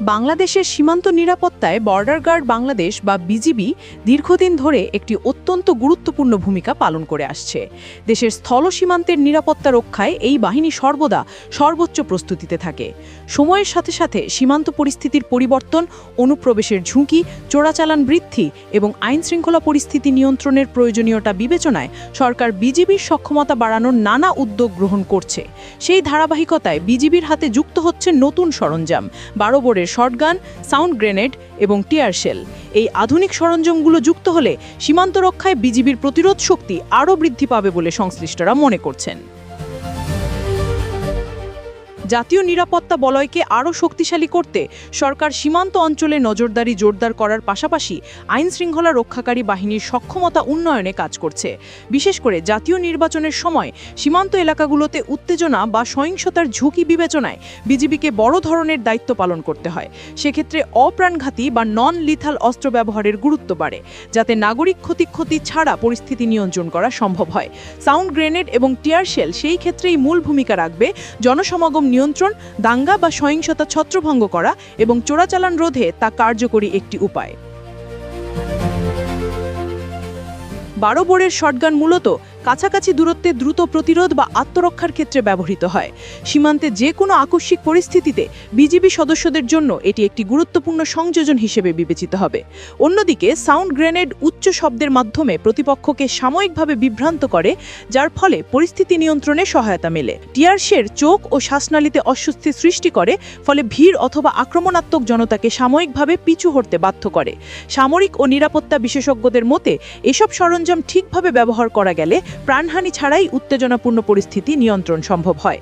বাংলাদেশের সীমান্ত নিরাপত্তায় বর্ডার গার্ড বাংলাদেশ বা বিজিবি দীর্ঘদিন ধরে একটি অত্যন্ত গুরুত্বপূর্ণ ভূমিকা পালন করে আসছে। দেশের স্থল সীমান্তের নিরাপত্তা রক্ষায় এই বাহিনী সর্বদা সর্বোচ্চ প্রস্তুতিতে থাকে। সময়ের সাথে সাথে সীমান্ত পরিস্থিতির পরিবর্তন, অনুপ্রবেশের ঝুঁকি, চোরাচালান বৃদ্ধি এবং আইন শৃঙ্খলা পরিস্থিতি নিয়ন্ত্রণের প্রয়োজনীয়তা বিবেচনায় সরকার বিজিবির সক্ষমতা বাড়ানোর নানা উদ্যোগ গ্রহণ করছে। সেই ধারাবাহিকতায় বিজিবির হাতে যুক্ত হচ্ছে নতুন সরঞ্জাম। বারো বোরের শটগান, সাউন্ড গ্রেনেড এবং টিয়ার শেল। এই আধুনিক সরঞ্জামগুলো যুক্ত হলে সীমান্ত রক্ষায় বিজিবির প্রতিরোধ শক্তি আরও বৃদ্ধি পাবে বলে সংশ্লিষ্টরা মনে করছেন। জাতীয় নিরাপত্তা বলয়কে আরও শক্তিশালী করতে সরকার সীমান্ত অঞ্চলে নজরদারি জোরদার করার পাশাপাশি আইন শৃঙ্খলা রক্ষাকারী বাহিনীর সক্ষমতা উন্নয়নে কাজ করছে। বিশেষ করে জাতীয় নির্বাচনের সময় সীমান্ত এলাকাগুলোতে উত্তেজনা বা সহিংসতার ঝুঁকি বিবেচনায় বিজিবিকে বড় ধরনের দায়িত্ব পালন করতে হয়। সেক্ষেত্রে অপ্রাণঘাতী বা নন লিথাল অস্ত্র ব্যবহারের গুরুত্ব বাড়ে, যাতে নাগরিক ক্ষতি ক্ষতি ছাড়া পরিস্থিতি নিয়ন্ত্রণ করা সম্ভব হয়। সাউন্ড গ্রেনেড এবং টিয়ার শেল সেই ক্ষেত্রেই মূল ভূমিকা রাখবে জনসমাগম নিয়ন্ত্রণ, দাঙ্গা বা সহিংসতা ছত্রভঙ্গ করা এবং চোরাচালান রোধে তা কার্যকরী একটি উপায়। বারো বোরের শটগান মূলত কাছাকাছি দূরত্বে দ্রুত প্রতিরোধ বা আত্মরক্ষার ক্ষেত্রে ব্যবহৃত হয়। সীমান্তে যে কোনো আকস্মিক পরিস্থিতিতে বিজিবি সদস্যদের জন্য এটি একটি গুরুত্বপূর্ণ সংযোজন হিসেবে বিবেচিত হবে। অন্যদিকে, সাউন্ড গ্রেনেড উচ্চ শব্দের মাধ্যমে প্রতিপক্ষকে সাময়িকভাবে বিভ্রান্ত করে, যার ফলে পরিস্থিতি নিয়ন্ত্রণে সহায়তা মেলে। টিয়ারশের চোখ ও শ্বাসনালীতে অস্বস্তি সৃষ্টি করে, ফলে ভিড় অথবা আক্রমণাত্মক জনতাকে সাময়িকভাবে পিছু হটতে বাধ্য করে। সামরিক ও নিরাপত্তা বিশেষজ্ঞদের মতে, এসব সরঞ্জাম ঠিকভাবে ব্যবহার করা গেলে প্রাণহানি ছাড়াই উত্তেজনাপূর্ণ পরিস্থিতি নিয়ন্ত্রণ সম্ভব হয়।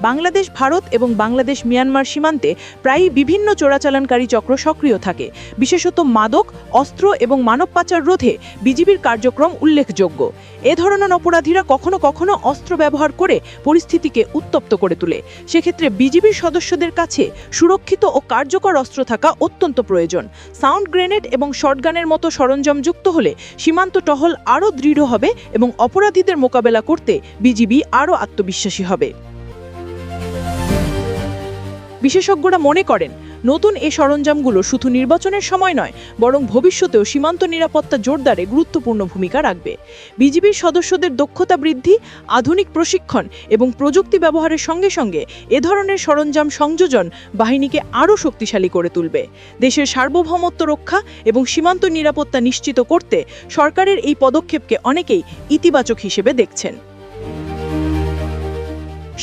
বাংলাদেশ, ভারত এবং বাংলাদেশ, মিয়ানমার সীমান্তে প্রায়ই বিভিন্ন চোরাচালানকারী চক্র সক্রিয় থাকে। বিশেষত মাদক, অস্ত্র এবং মানব পাচার রোধে বিজিবির কার্যক্রম উল্লেখযোগ্য। এ ধরনের অপরাধীরা কখনো কখনো অস্ত্র ব্যবহার করে পরিস্থিতিকে উত্তপ্ত করে তোলে। সেক্ষেত্রে বিজিবির সদস্যদের কাছে সুরক্ষিত ও কার্যকর অস্ত্র থাকা অত্যন্ত প্রয়োজন। সাউন্ড গ্রেনেড এবং শটগানের মতো সরঞ্জাম যুক্ত হলে সীমান্ত টহল আরও দৃঢ় হবে এবং অপরাধীদের মোকাবেলা করতে বিজিবি আরও আত্মবিশ্বাসী হবে। বিশেষজ্ঞরা মনে করেন, নতুন এ সরঞ্জামগুলো শুধু নির্বাচনের সময় নয়, বরং ভবিষ্যতেও সীমান্ত নিরাপত্তা জোরদারে গুরুত্বপূর্ণ ভূমিকা রাখবে। বিজিবির সদস্যদের দক্ষতা বৃদ্ধি, আধুনিক প্রশিক্ষণ এবং প্রযুক্তি ব্যবহারের সঙ্গে সঙ্গে এ ধরনের সরঞ্জাম সংযোজন বাহিনীকে আরও শক্তিশালী করে তুলবে। দেশের সার্বভৌমত্ব রক্ষা এবং সীমান্ত নিরাপত্তা নিশ্চিত করতে সরকারের এই পদক্ষেপকে অনেকেই ইতিবাচক হিসেবে দেখছেন।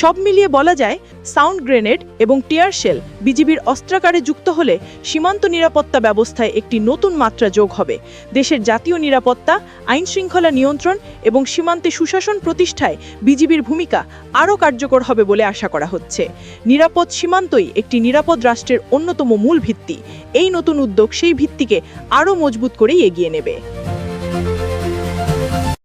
সব মিলিয়ে বলা যায়, সাউন্ড গ্রেনেড এবং টিয়ার শেল বিজিবির অস্ত্রাকারে যুক্ত হলে সীমান্ত নিরাপত্তা ব্যবস্থায় একটি নতুন মাত্রা যোগ হবে। দেশের জাতীয় নিরাপত্তা আইন শৃঙ্খলা নিয়ন্ত্রণ এবং সীমান্তে সুশাসন প্রতিষ্ঠায় বিজিবির ভূমিকা আরও কার্যকর হবে বলে আশা করা হচ্ছে। নিরাপদ সীমান্তই একটি নিরাপদ রাষ্ট্রের অন্যতম মূল ভিত্তি। এই নতুন উদ্যোগ সেই ভিত্তিকে আরও মজবুত করেই এগিয়ে নেবে।